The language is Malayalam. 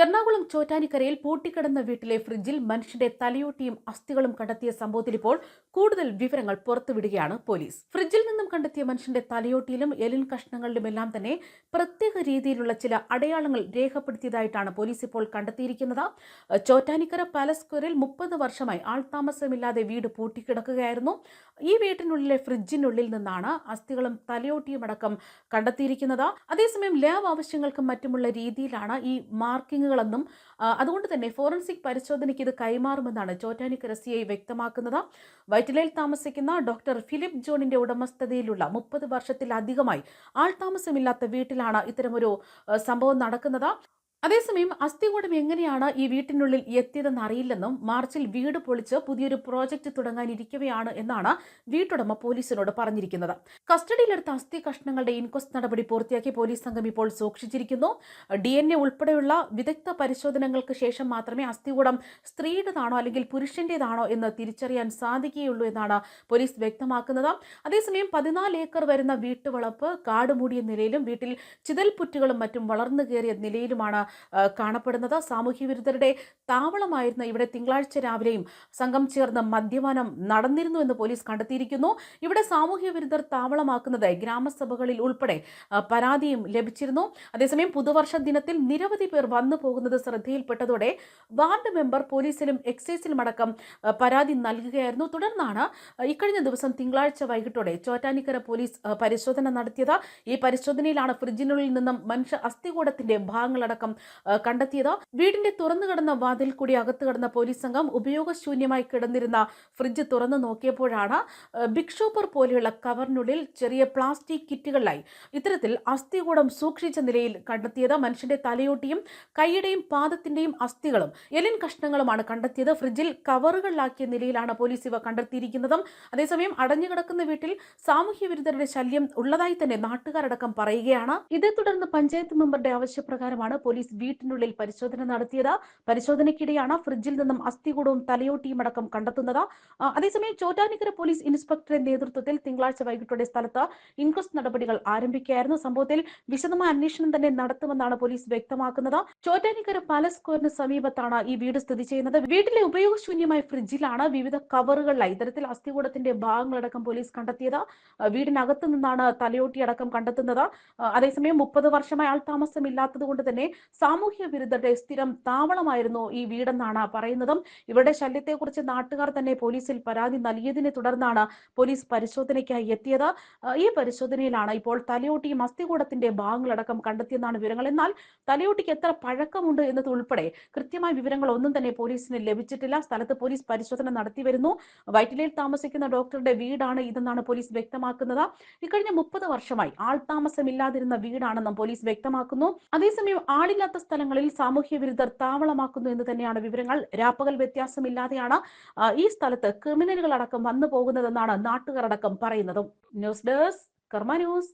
എറണാകുളം ചോറ്റാനിക്കരയിൽ പൂട്ടിക്കിടന്ന വീട്ടിലെ ഫ്രിഡ്ജിൽ മനുഷ്യന്റെ തലയോട്ടിയും അസ്ഥികളും കണ്ടെത്തിയ സംഭവത്തിൽ ഇപ്പോൾ കൂടുതൽ വിവരങ്ങൾ പുറത്തുവിടുകയാണ് പോലീസ്. ഫ്രിഡ്ജിൽ നിന്നും കണ്ടെത്തിയ മനുഷ്യന്റെ തലയോട്ടിയിലും എലിൻ കഷ്ണങ്ങളിലുമെല്ലാം തന്നെ പ്രത്യേക രീതിയിലുള്ള ചില അടയാളങ്ങൾ രേഖപ്പെടുത്തിയതായിട്ടാണ് പോലീസ് ഇപ്പോൾ കണ്ടെത്തിയിരിക്കുന്നത്. ചോറ്റാനിക്കര പാലസ് സ്ക്വയറിൽ മുപ്പത് വർഷമായി ആൾതാമസമില്ലാതെ വീട് പൂട്ടിക്കിടക്കുകയായിരുന്നു. ഈ വീട്ടിനുള്ളിലെ ഫ്രിഡ്ജിനുള്ളിൽ നിന്നാണ് അസ്ഥികളും തലയോട്ടിയും അടക്കം കണ്ടെത്തിയിരിക്കുന്നത്. അതേസമയം ലാബ് ആവശ്യങ്ങൾക്കും മറ്റുമുള്ള രീതിയിലാണ് ഈ മാർക്കിങ്ങുകളെന്നും ആ, അതുകൊണ്ട് തന്നെ ഫോറൻസിക് പരിശോധനയ്ക്ക് ഇത് കൈമാറുമെന്നാണ് ചോറ്റാനിക്കര സി ഐ വ്യക്തമാക്കുന്നത്. വൈറ്റിലയിൽ താമസിക്കുന്ന ഡോക്ടർ ഫിലിപ്പ് ജോണിന്റെ ഉടമസ്ഥതയിലുള്ള മുപ്പത് വർഷത്തിലധികമായി ആൾതാമസമില്ലാത്ത വീട്ടിലാണ് ഇത്തരമൊരു സംഭവം നടക്കുന്നത്. അതേസമയം അസ്ഥികൂടം എങ്ങനെയാണ് ഈ വീട്ടിനുള്ളിൽ എത്തിയതെന്ന് അറിയില്ലെന്നും മാർച്ചിൽ വീട് പൊളിച്ച് പുതിയൊരു പ്രോജക്റ്റ് തുടങ്ങാനിരിക്കവെയാണ് എന്നാണ് വീട്ടുടമ പോലീസിനോട് പറഞ്ഞിരിക്കുന്നത്. കസ്റ്റഡിയിലെടുത്ത അസ്ഥി കഷ്ണങ്ങളുടെ ഇൻക്വസ്റ്റ് നടപടി പൂർത്തിയാക്കി പോലീസ് സംഘം ഇപ്പോൾ സൂക്ഷിച്ചിരിക്കുന്നു. ഡി എൻ എ ഉൾപ്പെടെയുള്ള വിദഗ്ധ പരിശോധനകൾക്ക് ശേഷം മാത്രമേ അസ്ഥികൂടം സ്ത്രീയുടേതാണോ അല്ലെങ്കിൽ പുരുഷന്റേതാണോ എന്ന് തിരിച്ചറിയാൻ സാധിക്കുകയുള്ളൂ എന്നാണ് പോലീസ് വ്യക്തമാക്കുന്നത്. അതേസമയം പതിനാല് ഏക്കർ വരുന്ന വീട്ടുവളപ്പ് കാട് മൂടിയ നിലയിലും വീട്ടിൽ ചിതൽപുറ്റുകളും മറ്റും വളർന്നു കയറിയ നിലയിലുമാണ് കാണപ്പെടുന്നത്. സാമൂഹ്യ വിരുദ്ധരുടെ താവളമായിരുന്ന ഇവിടെ തിങ്കളാഴ്ച രാവിലെയും സംഘം ചേർന്ന് മദ്യപാനം നടന്നിരുന്നു എന്ന് പോലീസ് കണ്ടെത്തിയിരിക്കുന്നു. ഇവിടെ സാമൂഹ്യ വിരുദ്ധർ താവളമാക്കുന്നത് ഗ്രാമസഭകളിൽ ഉൾപ്പെടെ പരാതിയും ലഭിച്ചിരുന്നു. അതേസമയം പുതുവർഷ ദിനത്തിൽ നിരവധി പേർ വന്നു പോകുന്നത് ശ്രദ്ധയിൽപ്പെട്ടതോടെ വാർഡ് മെമ്പർ പോലീസിലും എക്സൈസിലും അടക്കം പരാതി നൽകുകയായിരുന്നു. തുടർന്നാണ് ഇക്കഴിഞ്ഞ ദിവസം തിങ്കളാഴ്ച വൈകിട്ടോടെ ചോറ്റാനിക്കര പോലീസ് പരിശോധന നടത്തിയത്. ഈ പരിശോധനയിലാണ് ഫ്രിഡ്ജിനുള്ളിൽ നിന്നും മനുഷ്യ അസ്ഥികൂടത്തിന്റെ ഭാഗങ്ങളടക്കം കണ്ടെത്തിയത്. വീടിന്റെ തുറന്നു കിടന്ന വാതിൽ കൂടി അകത്ത് കിടന്ന പോലീസ് സംഘം ഉപയോഗശൂന്യമായി കിടന്നിരുന്ന ഫ്രിഡ്ജ് തുറന്നു നോക്കിയപ്പോഴാണ് ബിക്ഷോപ്പർ പോലെയുള്ള കവറിനുള്ളിൽ ചെറിയ പ്ലാസ്റ്റിക് കിറ്റുകളിലായി ഇത്തരത്തിൽ അസ്ഥികൂടം സൂക്ഷിച്ച നിലയിൽ കണ്ടെത്തിയത്. മനുഷ്യന്റെ തലയോട്ടിയും കൈയുടെയും പാദത്തിന്റെയും അസ്ഥികളും എലിൻ കഷ്ണങ്ങളുമാണ് കണ്ടെത്തിയത്. ഫ്രിഡ്ജിൽ കവറുകളിലാക്കിയ നിലയിലാണ് പോലീസ് ഇവ കണ്ടെത്തിയിരിക്കുന്നതും. അതേസമയം അടഞ്ഞുകിടക്കുന്ന വീട്ടിൽ സാമൂഹ്യ വിരുദ്ധരുടെ ശല്യം ഉള്ളതായി തന്നെ നാട്ടുകാരടക്കം പറയുകയാണ്. ഇതേ തുടർന്ന് പഞ്ചായത്ത് മെമ്പറുടെ ആവശ്യപ്രകാരമാണ് പോലീസ് വീട്ടിനുള്ളിൽ പരിശോധന നടത്തിയത്. പരിശോധനയ്ക്കിടെയാണ് ഫ്രിഡ്ജിൽ നിന്നും അസ്ഥികൂടവും തലയോട്ടിയും അടക്കം കണ്ടെത്തുന്നത്. അതേസമയം ചോറ്റാനിക്കര പോലീസ് ഇൻസ്പെക്ടറുടെ നേതൃത്വത്തിൽ തിങ്കളാഴ്ച വൈകിട്ടോടെ സ്ഥലത്ത് ഇൻക്വസ്റ്റ് നടപടികൾ ആരംഭിക്കുകയായിരുന്നു. സംഭവത്തിൽ വിശദമായ അന്വേഷണം തന്നെ നടത്തുമെന്നാണ് പോലീസ് വ്യക്തമാക്കുന്നത്. ചോറ്റാനിക്കര പാലസ് സ്ക്വയറിന് സമീപത്താണ് ഈ വീട് സ്ഥിതി ചെയ്യുന്നത്. വീട്ടിലെ ഉപയോഗശൂന്യമായ ഫ്രിഡ്ജിലാണ് വിവിധ കവറുകളിലായി ഇത്തരത്തിൽ അസ്ഥികൂടത്തിന്റെ ഭാഗങ്ങളടക്കം പോലീസ് കണ്ടെത്തിയത്. വീടിനകത്ത് നിന്നാണ് തലയോട്ടി അടക്കം കണ്ടെത്തുന്നത്. അതേസമയം മുപ്പത് വർഷമായി ആൾ താമസമില്ലാത്തത് കൊണ്ട് തന്നെ സാമൂഹ്യ വിരുദ്ധരുടെ സ്ഥിരം താവളമായിരുന്നു ഈ വീടെന്നാണ് പറയുന്നതും. ഇവരുടെ ശല്യത്തെക്കുറിച്ച് നാട്ടുകാർ തന്നെ പോലീസിൽ പരാതി നൽകിയതിനെ തുടർന്നാണ് പോലീസ് പരിശോധനയ്ക്കായി എത്തിയത്. ഈ പരിശോധനയിലാണ് ഇപ്പോൾ തലയോട്ടി മസ്തികൂടത്തിന്റെ ഭാഗങ്ങളടക്കം കണ്ടെത്തിയെന്നാണ് വിവരങ്ങൾ. എന്നാൽ തലയോട്ടിക്ക് എത്ര പഴക്കമുണ്ട് എന്നത് ഉൾപ്പെടെ കൃത്യമായ വിവരങ്ങൾ ഒന്നും തന്നെ പോലീസിന് ലഭിച്ചിട്ടില്ല. സ്ഥലത്ത് പോലീസ് പരിശോധന നടത്തി വരുന്നു വൈറ്റിലയിൽ താമസിക്കുന്ന ഡോക്ടറുടെ വീടാണ് ഇതെന്നാണ് പോലീസ് വ്യക്തമാക്കുന്നത്. ഇക്കഴിഞ്ഞ മുപ്പത് വർഷമായി ആൾ താമസമില്ലാതിരുന്ന വീടാണെന്നും പോലീസ് വ്യക്തമാക്കുന്നു. അതേസമയം ആളില്ലാത്ത സ്ഥലങ്ങളിൽ സാമൂഹ്യ വിരുദ്ധർ താവളമാക്കുന്നു എന്ന് തന്നെയാണ് വിവരങ്ങൾ. രാപ്പകൽ വ്യത്യാസമില്ലാതെയാണ് ഈ സ്ഥലത്ത് ക്രിമിനലുകൾ അടക്കം വന്നു പോകുന്നതെന്നാണ് നാട്ടുകാരടക്കം പറയുന്നതും. News desk Karma news.